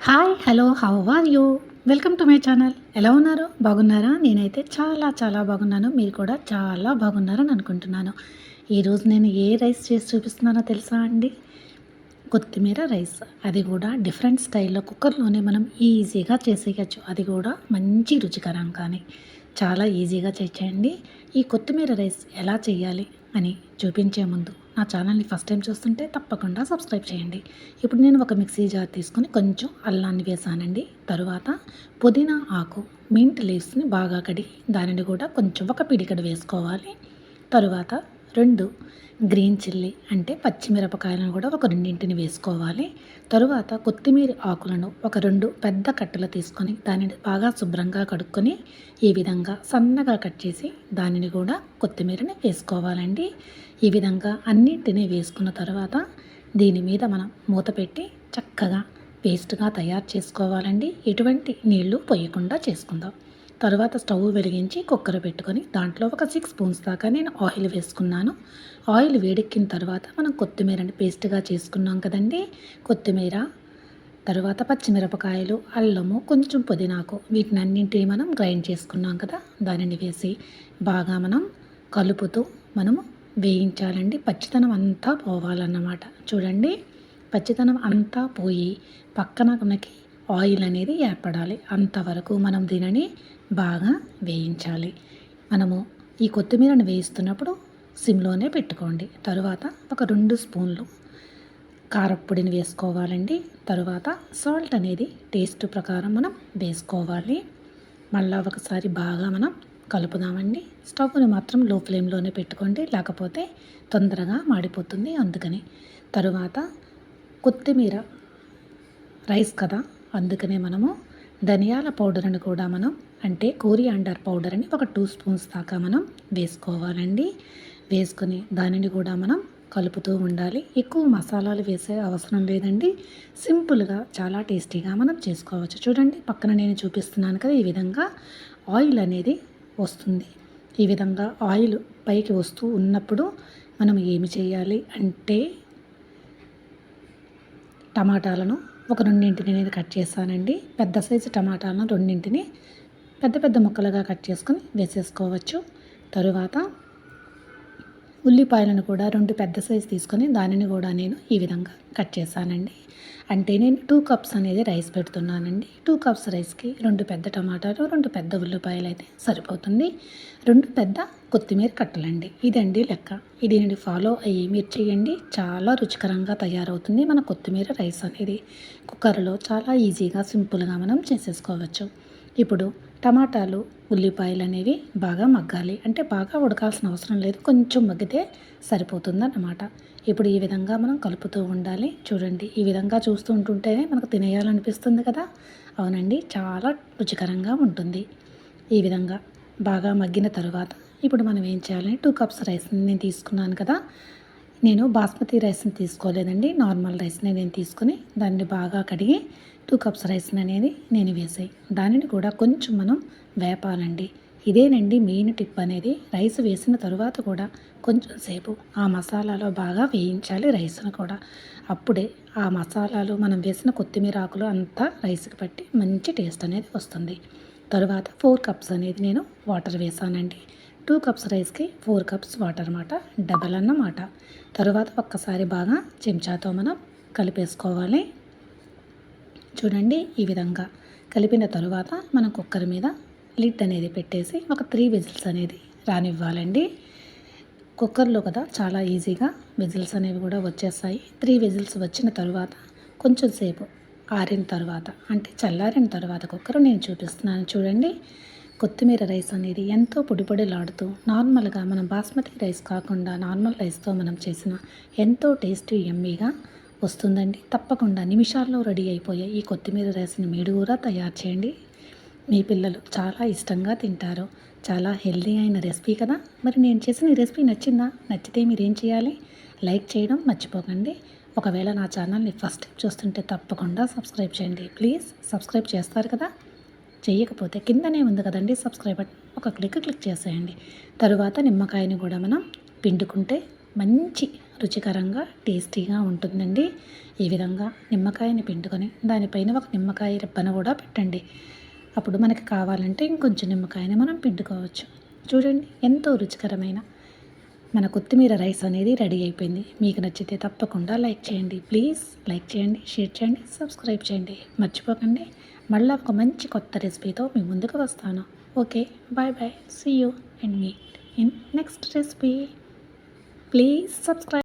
Hi hello how are you welcome to my channel ఎలా ఉన్నారు బాగున్నారా నేనైతే చాలా చాలా బాగున్నాను మీరు కూడా చాలా బాగున్నారని అనుకుంటున్నాను ఈరోజు నేను ఏ రైస్ చేసి చూపిస్తున్నానో తెలుసా అండి కొత్తిమీర రైస్ అది కూడా డిఫరెంట్ స్టైల్లో కుక్కర్లోనే మనం ఈజీగా చేసేయచ్చు అది కూడా మంచి రుచికరం కానీ చాలా ఈజీగా చేసేయండి ఈ కొత్తిమీర రైస్ ఎలా చేయాలి అని చూపించే ముందు నా ఛానల్ని ఫస్ట్ టైం చూస్తుంటే తప్పకుండా సబ్స్క్రైబ్ చేయండి. ఇప్పుడు నేను ఒక మిక్సీ జార్ తీసుకొని కొంచెం అల్లాన్ని వేసానండి. తరువాత పుదీనా ఆకు మింట్ లీవ్స్ని బాగా కడిగి దానిని కూడా కొంచెం ఒక పిడికడ వేసుకోవాలి. తరువాత రెండు గ్రీన్ చిల్లీ అంటే పచ్చిమిరపకాయలను కూడా ఒక రెండింటిని వేసుకోవాలి. తరువాత కొత్తిమీర ఆకులను ఒక రెండు పెద్ద కట్టలు తీసుకొని దానిని బాగా శుభ్రంగా కడుక్కొని ఈ విధంగా సన్నగా కట్ చేసి దానిని కూడా కొత్తిమీరని వేసుకోవాలండి. ఈ విధంగా అన్నింటినీ వేసుకున్న తర్వాత దీని మీద మనం మూత పెట్టి చక్కగా పేస్ట్గా తయారు చేసుకోవాలండి. ఎటువంటి నీళ్ళు పోయకుండా చేసుకుందాం. తర్వాత స్టవ్ వెలిగించి కుక్కర్ పెట్టుకొని దాంట్లో ఒక సిక్స్ స్పూన్స్ దాకా నేను ఆయిల్ వేసుకున్నాను. ఆయిల్ వేడెక్కిన తర్వాత మనం కొత్తిమీరని పేస్ట్గా చేసుకున్నాం కదండి. కొత్తిమీర తర్వాత పచ్చిమిరపకాయలు అల్లము కొంచెం పుదీనాకు వీటిని అన్నింటినీ మనం గ్రైండ్ చేసుకున్నాం కదా. దానిని వేసి బాగా మనం కలుపుతూ మనము వేయించాలండి. పచ్చితనం అంతా పోవాలన్నమాట. చూడండి పచ్చితనం అంతా పోయి పక్కన మనకి ఆయిల్ అనేది ఏర్పడాలి. అంతవరకు మనం దీనిని బాగా వేయించాలి. మనము ఈ కొత్తిమీరను వేయిస్తున్నప్పుడు సిమ్లోనే పెట్టుకోండి. తరువాత ఒక రెండు స్పూన్లు కారప్పొడిని వేసుకోవాలండి. తరువాత సాల్ట్ అనేది టేస్ట్ ప్రకారం మనం వేసుకోవాలి. మళ్ళీ ఒకసారి బాగా మనం కలుపుదామండి. స్టవ్ని మాత్రం లో ఫ్లేమ్లోనే పెట్టుకోండి. లేకపోతే తొందరగా మాడిపోతుంది. అందుకని తరువాత కొత్తిమీర రైస్ కదా అందుకనే మనము ధనియాల పౌడర్ని కూడా మనం అంటే కోరియాండర్ పౌడర్ అని ఒక టూ స్పూన్స్ దాకా మనం వేసుకోవాలండి. వేసుకుని దానిని కూడా మనం కలుపుతూ ఉండాలి. ఎక్కువ మసాలాలు వేసే అవసరం లేదండి. సింపుల్గా చాలా టేస్టీగా మనం చేసుకోవచ్చు. చూడండి పక్కన నేను చూపిస్తున్నాను కదా ఈ విధంగా ఆయిల్ అనేది వస్తుంది. ఈ విధంగా ఆయిల్ పైకి వస్తూ ఉన్నప్పుడు మనం ఏమి చేయాలి అంటే టమాటాలను ఒక రెండింటిని అనేది కట్ చేశానండి పెద్ద సైజు టమాటాలను రెండింటిని పెద్ద పెద్ద ముక్కలుగా కట్ చేసుకొని వేసేసుకోవచ్చు. తరువాత ఉల్లిపాయలను కూడా రెండు పెద్ద సైజు తీసుకొని దానిని కూడా నేను ఈ విధంగా కట్ చేశానండి అంటే నేను టూ కప్స్ అనేది రైస్ పెడుతున్నానండి. టూ కప్స్ రైస్కి రెండు పెద్ద టమాటాలు రెండు పెద్ద ఉల్లిపాయలు అయితే సరిపోతుంది. రెండు పెద్ద కొత్తిమీర కట్టలండి. ఇదండి లెక్క. ఇది ఫాలో అయ్యి మీరు చేయండి. చాలా రుచికరంగా తయారవుతుంది మన కొత్తిమీర రైస్ అనేది. కుక్కర్లో చాలా ఈజీగా సింపుల్గా మనం చేసేసుకోవచ్చు. ఇప్పుడు టమాటాలు ఉల్లిపాయలు అనేవి బాగా మగ్గాలి. అంటే బాగా ఉడకాల్సిన అవసరం లేదు. కొంచెం మగ్గితే సరిపోతుంది అన్నమాట ఇప్పుడు ఈ విధంగా మనం కలుపుతూ ఉండాలి. చూడండి ఈ విధంగా చూస్తూ ఉంటుంటేనే మనకు తినేయాలనిపిస్తుంది కదా. అవునండి చాలా రుచికరంగా ఉంటుంది. ఈ విధంగా బాగా మగ్గిన తరువాత ఇప్పుడు మనం ఏం చేయాలి? టూ కప్స్ రైస్ నేను తీసుకున్నాను కదా. నేను బాస్మతి రైస్ని తీసుకోలేదండి. నార్మల్ రైస్ని నేను తీసుకుని దాన్ని బాగా కడిగి టూ కప్స్ రైస్ని అనేది నేను వేసాయి. దానిని కూడా కొంచెం మనం వేపాలండి. ఇదేనండి మెయిన్ టిప్ అనేది. రైస్ వేసిన తరువాత కూడా కొంచెం సేపు ఆ మసాలాలో బాగా వేయించాలి రైస్ను కూడా. అప్పుడే ఆ మసాలాలు మనం వేసిన కొత్తిమీర ఆకులు అంతా రైస్కి పట్టి మంచి టేస్ట్ అనేది వస్తుంది. తరువాత ఫోర్ కప్స్ అనేది నేను వాటర్ వేసానండి. టూ కప్స్ రైస్కి ఫోర్ కప్స్ వాటర్ అన్నమాట. డబల్ అన్నమాట. తరువాత ఒక్కసారి బాగా చెంచాతో మనం కలిపేసుకోవాలి. చూడండి ఈ విధంగా కలిపిన తరువాత మనం కుక్కర్ మీద లిడ్ అనేది పెట్టేసి ఒక త్రీ విజిల్స్ అనేది రానివ్వాలండి. కుక్కర్లో కదా చాలా ఈజీగా విజిల్స్ అనేవి కూడా వచ్చేస్తాయి. త్రీ విజిల్స్ వచ్చిన తర్వాత కొంచెం సేపు ఆరిన తర్వాత అంటే చల్లారిన తర్వాత కుక్కర్ నేను చూపిస్తున్నాను చూడండి. కొత్తిమీర రైస్ అనేది ఎంతో పొడిపొడిలాడుతూ నార్మల్గా మనం బాస్మతి రైస్ కాకుండా నార్మల్ రైస్తో మనం చేసిన ఎంతో టేస్టీ ఎమ్మీగా వస్తుందండి. తప్పకుండా నిమిషాల్లో రెడీ అయిపోయే ఈ కొత్తిమీర రైస్ని మీరు కూడా తయారు చేయండి. మీ పిల్లలు చాలా ఇష్టంగా తింటారు. చాలా హెల్దీ అయిన రెసిపీ కదా. మరి నేను చేసిన ఈ రెసిపీ నచ్చిందా? నచ్చితే మీరు ఏం చేయాలి? లైక్ చేయడం మర్చిపోకండి. ఒకవేళ నా ఛానల్ని ఫస్ట్ టైం చూస్తుంటే తప్పకుండా సబ్స్క్రైబ్ చేయండి. ప్లీజ్ సబ్స్క్రైబ్ చేస్తారు కదా. చేయకపోతే కిందనే ఉంది కదండి సబ్స్క్రైబ్ ఒక క్లిక్ క్లిక్ చేసేయండి. తరువాత నిమ్మకాయని కూడా మనం పిండుకుంటే మంచి రుచికరంగా టేస్టీగా ఉంటుందండి. ఈ విధంగా నిమ్మకాయని పిండుకొని దానిపైన ఒక నిమ్మకాయ రెప్పను కూడా పెట్టండి. అప్పుడు మనకి కావాలంటే ఇంకొంచెం నిమ్మకాయని మనం పిండుకోవచ్చు. చూడండి ఎంతో రుచికరమైన మన కొత్తిమీర రైస్ అనేది రెడీ అయిపోయింది. మీకు నచ్చితే తప్పకుండా లైక్ చేయండి. ప్లీజ్ లైక్ చేయండి షేర్ చేయండి సబ్స్క్రైబ్ చేయండి. మర్చిపోకండి. మళ్ళీ ఒక మంచి కొత్త రెసిపీతో మీ ముందుకు వస్తాను. Okay bye bye. See you and meet in next recipe please subscribe